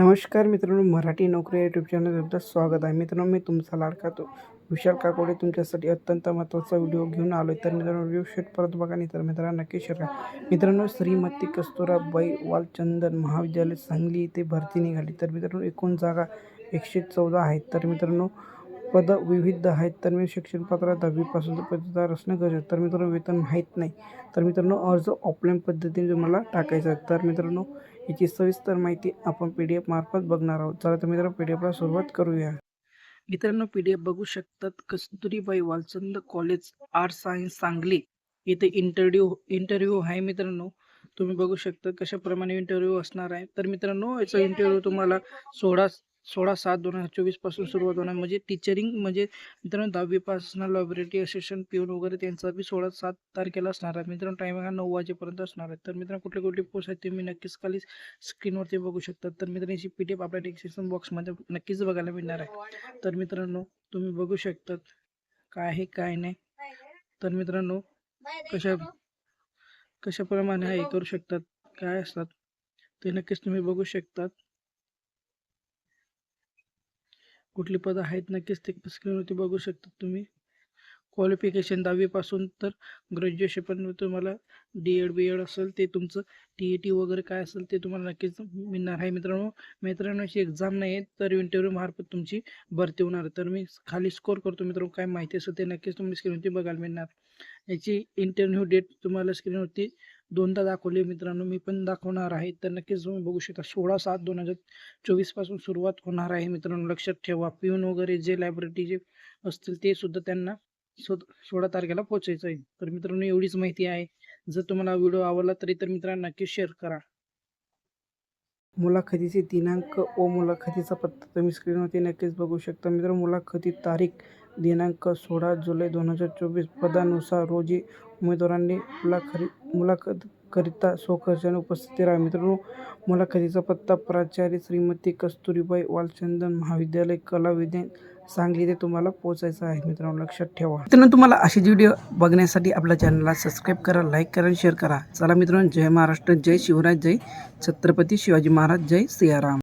नमस्कार मित्रांनो मराठी नोकरी यूट्यूब चॅनल तुमचं स्वागत आहे. मित्रांनो मी तुमचा लाडका तो विशाल काकोडे. तुमच्यासाठी अत्यंत महत्त्वाचा व्हिडिओ घेऊन आलो आहे तर मित्रांनो व्हिडिओ शेट परत बघा नाही तर मित्रांनो नक्की शेअर करा. मित्रांनो श्रीमती कस्तुराबाई वालचंदन महाविद्यालय सांगली इथे भरती निघाली. तर मित्रांनो एकूण जागा एकशे चौदा आहेत. तर मित्रांनो पद विविध आहेत. तर मी शिक्षण पात्र दहावीपासून तर पदवीदार असणं गरजेचं तर मित्रांनो वेतन माहीत नाही. तर मित्रांनो अर्ज ऑफलाईन पद्धतीने तुम्हाला टाकायचा आहे. तर मित्रांनो याची सविस्तर माहिती आपण पी डी एफ मार्फत बघणार आहोत. चला तर मित्रांनो पी डी एफला सुरुवात करूया. मित्रांनो पी डी एफ बघू शकतात Kasturibai Walchand college art science Sangli इथे इंटरव्ह्यू इंटरव्ह्यू आहे मित्रांनो. तुम्ही बघू शकता कशाप्रमाणे इंटरव्ह्यू असणार आहे. तर मित्रांनो याचा इंटरव्ह्यू तुम्हाला सोळा सोळा सात दोन हजार चोवीसपासून सुरुवात होणार. म्हणजे टीचरिंग म्हणजे मित्रांनो दहावीपासून लॅबोरेटरी असिस्टंट पिऊन वगैरे त्यांचा बी सोळा सात तारखेला असणार आहे. मित्रांनो टायमिंग हा नऊ वाजेपर्यंत असणार आहे. तर मित्रांनो कुठले कुठले पोस्ट आहेत तुम्ही नक्कीच खाली स्क्रीनवरती बघू शकता. तर मित्रांनो याची पी डी एफ आपल्या डिस्क्रिप्शन बॉक्समध्ये नक्कीच बघायला मिळणार आहे. तर मित्रांनो तुम्ही बघू शकतात काय आहे काय नाही. तर मित्रांनो कशा कशाप्रमाणे हे करू शकतात काय असतात ते नक्कीच तुम्ही बघू शकतात. कुठली पदं आहेत? नक्कीच ते स्क्रीनवरती बघू शकता तुम्ही. क्वालिफिकेशन दहावीपासून तर ग्रॅज्युएशन पण तुम्हाला डी एड बी एड असेल ते तुमचं टी ए टी वगैरे काय असेल ते तुम्हाला नक्कीच मिळणार आहे मित्रांनो. मित्रांनो अशी एक्झाम नाही आहे तर इंटरव्ह्यू मार्फत तुमची भरती होणार तर मी खाली स्कोर करतो मित्रांनो काय माहिती असेल ते नक्कीच तुम्ही स्क्रीनवरती बघायला मिळणार. याची इंटरव्ह्यू डेट तुम्हाला स्क्रीनवरती दोनदा दाखवले मित्रांनो मी पण दाखवणार आहे. तर नक्कीच तुम्ही बघू शकता सोळा सात दोन हजार चोवीसपासून सुरुवात होणार आहे मित्रांनो लक्षात ठेवा. पिऊन वगैरे जे लायब्ररी जे असतील ते सुद्धा त्यांना सो सोळा तारखेला पोचायचं आहे. तर मित्रांनो एवढीच माहिती आहे. जर तुम्हाला व्हिडिओ आवडला तरी तर मित्रांनो नक्की शेअर करा. मुलाखतीचे दिनांक व मुलाखतीचा पत्ता तुम्ही स्क्रीनवरती नक्कीच बघू शकता. मित्र मुलाखती तारीख दिनांक सोळा जुलै दोन हजार चोवीस पदानुसार रोजी उमेदवारांनी मुलाखरी मुलाखतकरिता स्वखर्चाने उपस्थिती राहा. मित्रांनो मुलाखतीचा पत्ता प्राचार्य श्रीमती कस्तुरीबाई वालचंदन महाविद्यालय कला विज्ञान सांगली ते तुम्हाला पोहोचायचं आहे. मित्रांनो लक्षात ठेवा. मित्रांनो तुम्हाला अशी व्हिडिओ बघण्यासाठी आपल्या चॅनलला सबस्क्राईब करा लाईक करा आणि शेअर करा. चला मित्रांनो जय महाराष्ट्र जय शिवराज जय छत्रपती शिवाजी महाराज जय सियाराम.